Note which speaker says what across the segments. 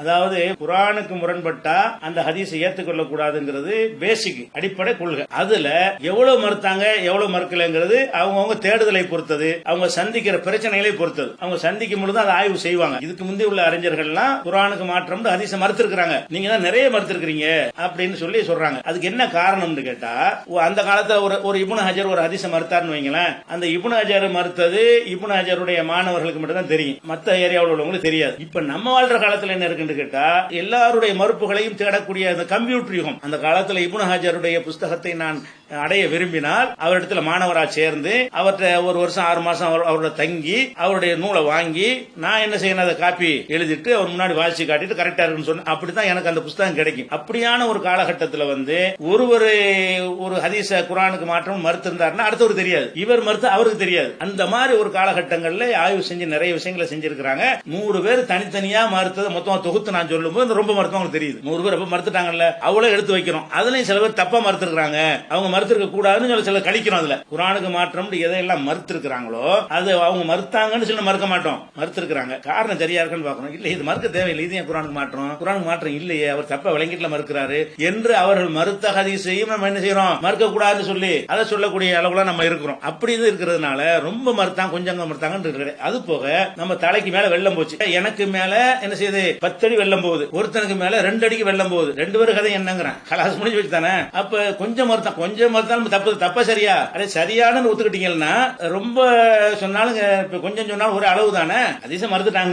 Speaker 1: அதாவது குரானுக்கு முரண்பட்டா அந்த ஹதீஸை ஏத்துக்கொள்ள கூடாதுங்கிறது பேசிக் அடிப்படை கொள்கை. அதுல எவ்வளவு மறுத்தாங்க எவ்வளவு மறுக்கலைங்கிறது அவங்கவுங்க தேடுதலை பொறுத்தது அவங்க சந்திக்கிற பிரச்சனைகளை பொறுத்தது. அவங்க சந்திக்கும் பொழுது அதை ஆய்வு செய்வாங்க. இதுக்கு முந்தைய உள்ள அறிஞர்கள்லாம் குரானுக்கு மாற்றம் ஹதீஸை மறுத்திருக்கிறாங்க. நீங்க தான் நிறைய மறுத்திருக்கிறீங்க அப்படின்னு சொல்லி சொல்றாங்க. அதுக்கு என்ன காரணம்னு கேட்டா ஓ, அந்த காலத்துல ஒரு ஒரு இபுன் ஹஜர் ஒரு ஹதீஸை மறுத்தாருன்னு வைங்களேன். அந்த இபுன் ஹஜர் மறுத்தது இபுன் ஹஜருடைய மாணவர்களுக்கு மட்டும் தான் தெரியும். மத்த ஏரியாவில் உள்ளவங்களுக்கு தெரியாது. இப்ப நம்ம வாழ்ற காலத்துல என்ன இருக்குன்னு கேட்டா எல்லாருடைய மறுப்புகளையும் தேடக்கூடிய அந்த கம்ப்யூட்டர் யுகம். அந்த காலத்துல இபுன் ஹாஜருடைய புஸ்தகத்தை நான் அடைய விரும்பினால் அவரிடத்துல மாணவராக சேர்ந்து அவர்கிட்ட ஒரு வருஷம் ஆறு மாசம் அவர்- அவரோட தங்கி அவருடைய நூலை வாங்கி நான் என்ன செய்யணும் அதை காப்பி எழுதிட்டு அவர் முன்னாடி வாசிச்சு காட்டிட்டு கரெக்டா இருக்குன்னு சொன்ன அப்படித்தான் எனக்கு அந்த புஸ்தகம் கிடைக்கும். அப்படியான ஒரு காலகட்டத்தில் வந்து ஒருவர் ஒரு ஹதீச குரானுக்கு மாற்றம் மறுத்திருந்தாருன்னா அடுத்தவர் தெரியாது. இவர் மறுத்து அவருக்கு தெரியாது. அந்த மாதிரி ஒரு காலகட்டங்களில் ஆய்வு செஞ்சு நிறைய விஷயங்களை செஞ்சிருக்கிறாங்க. நூறு பேர் தனித்தனியா மறுத்ததை மொத்தமா தொகுத்து நான் சொல்லும்போது ரொம்ப மருத்துவங்களுக்கு தெரியுது. நூறு பேர் அப்ப மறுத்துட்டாங்கல்ல அவ்வளவு எடுத்து வைக்கிறோம் அதுலயும் சில பேர் தப்பா மறுத்துருக்காங்க அவங்க மறுத்திருக்க கூடாதுன்னு சில கழிக்கிறோம் அதுல. குரானுக்கு மாற்றம் எதையெல்லாம் மறுத்திருக்கிறாங்களோ அது அவங்க மறுத்தாங்கன்னு சொல்லி மறுக்க மாட்டோம். மறுத்திருக்கிறாங்க. காரணம் சரியா இருக்குன்னு பாக்கணும் இல்ல இது மறுக்க தேவையில்லை. இது ஏன் குரானுக்கு மாற்றம்? குரானுக்கு மாற்றம் இல்லையே. அவர் தப்ப விளங்கிட்டுல மறுக்கிறாரு. என்று அவர்கள் மறுத்த ஹதீஸையும் நம்ம என்ன செய்யறோம்? மறுக்க கூடாதுன்னு சொல்லி அதை சொல்லக்கூடிய அளவுல நம்ம இருக்கிறோம். அப்படி இது இருக்கிறதுனால ரொம்ப மறுத்தாங்க கொஞ்சம் மறுத்தாங்கன்னு இருக்குது அது போக நம்ம தலைக்கு மேல வெள்ளம் போச்சு. எனக்கு மேல என்ன செய்யுது? பத்தடி வெள்ளம் போகுது. ஒருத்தனுக்கு மேல ரெண்டு அடிக்கு வெள்ளம் போகுது. ரெண்டு பேரும் கதை என்னங்கிறேன். கலாஸ் முடிஞ்சு வச்சு தானே அப்ப கொஞ்சம் மறுத்தான் கொஞ்சம் மறுத்தாலும் தப்பு தப்பா சரியா? அதே சரியானு ஒத்துக்கிட்டீங்கன்னா ரொம்ப சொன்னாலும் இப்ப கொஞ்சம் சொன்னாலும் ஒரு அளவு தானே? ஹதீஸை மறுத்துட்டாங்க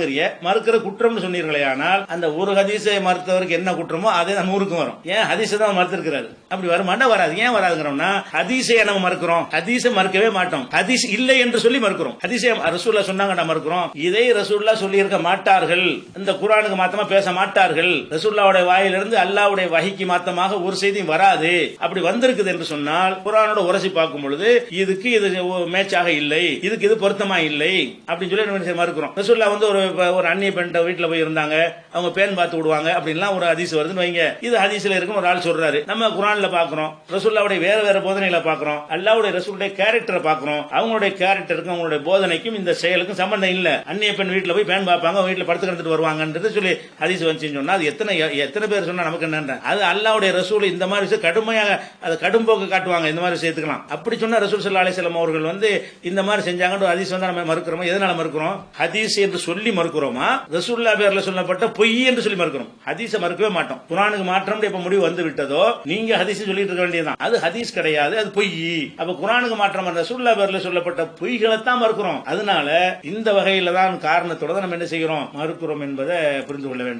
Speaker 1: மறுக்கிற குற்றம்னு சொன்னீர்களே ஆனால் அந்த ஒரு அதிசய மறுத்தவருக்கு என்ன குற்றமோ அதே தான் நூறுக்கும் வரும். ஏன் ஹதீஸை தான் மறுத்திருக்கிறாரு? அப்படி வருமாண்டா வராது. ஏன் வராதுங்கிறோம்னா ஹதீஸை நம்ம மறுக்கிறோம்? ஹதீஸை மறுக்கவே மாட்டோம். ஹதீஸ் இல்லை என்று சொல்லி மறுக்கிறோம். அதிசயம் ரசூல்லா சொன்னாங்க நான் மறுக்கிறோம். இதை ரசூல்லா சொல்லி இருக்க மாட்டார்கள். இந்த குரானுக்கு மாத்தமா பேச மாட்டார்கள். ரசூல்லாவுடைய வாயிலிருந்து அல்லாவுடைய வகைக்கு மாத்தமாக ஒரு செய்தியும் வராது. அப்படி வந்திருக்குது என்று சொன்னால் குரானோட உரசி பார்க்கும் பொழுது இதுக்கு இது மேட்சாக இல்லை இதுக்கு இது பொருத்தமா இல்லை அப்படின்னு சொல்லி நம்ம மறுக்கிறோம். ரசூல்லா வந்து ஒரு ஒரு அந்நிய பெண் வீட்டுல போய் இருந்தாங்க. அவங்க பேன் பார்த்து விடுவாங்க. அப்படின்லாம் ஒரு ஹதீஸ் வருதுன்னு வைங்க. இது ஹதீஸ்ல இருக்கும் ஒரு ஆள் சொல்றாரு. நம்ம குரான்ல பாக்குறோம் ரசூல்லாவுடைய வேற வேற போதனைகளை பாக்குறோம் அல்லாவுடைய ரசூலுடைய கேரக்டரை பாக்குறோம் அவங்களுடைய கேரக்டருக்கும் அவங்களுடைய போதனைக்கும் இந்த செயலுக்கும் சம்பந்தம் இல்ல. அந்நிய பெண் வீட்டுல போய் பேன் பார்ப்பாங்க. அவங்க வீட்டுல படுத்து கிடந்துட்டு வருவாங்கன்றது சொல்லி ஹதீஸ் வந்துச்சுன்னு சொன்னா அது எத்தனை எத்தனை பேர் சொன்னா நமக்கு என்ன அது அல்லாவுடைய ரசூல் இந்த மாதிரி கடுமையாக அது கடும்போக்கு காட்டுவாங்க இந்த மாதிரி சேர்த்துக்கலாம். அப்படி சொன்ன ரசூல் சல்லா அலிஸ்லாம் அவர்கள் வந்து இந்த மாதிரி செஞ்சாங்கன்னு ஹதீஸ் வந்து நம்ம மறுக்கிறோம்? எதனால மறுக்கிறோம்? ஹதீஸ் என்று சொல்லி மறுக்கிறோமா? ரசூல்லா பேர்ல சொல்லப்பட்ட பொய் என்று சொல்லி மறுக்கிறோம். ஹதீஸை மறுக்கவே மாட்டோம். குரானுக்கு மாற்றம் இப்ப முடிவு வந்து விட்டதோ நீங்க ஹதீஸ் சொல்லிட்டு இருக்க வேண்டியதுதான். அது ஹதீஸ் கிடையாது அது பொய். அப்ப குரானுக்கு மாற்றம் ரசூல்லா பேர்ல சொல்லப்பட்ட பொய்களை தான் மறுக்கிறோம். அதனால இந்த வகையில தான் காரணத்தோட நம்ம என்ன செய்கிறோம்? மறுக்கிறோம் என்பதை புரிந்து கொள்ள வேண்டும்.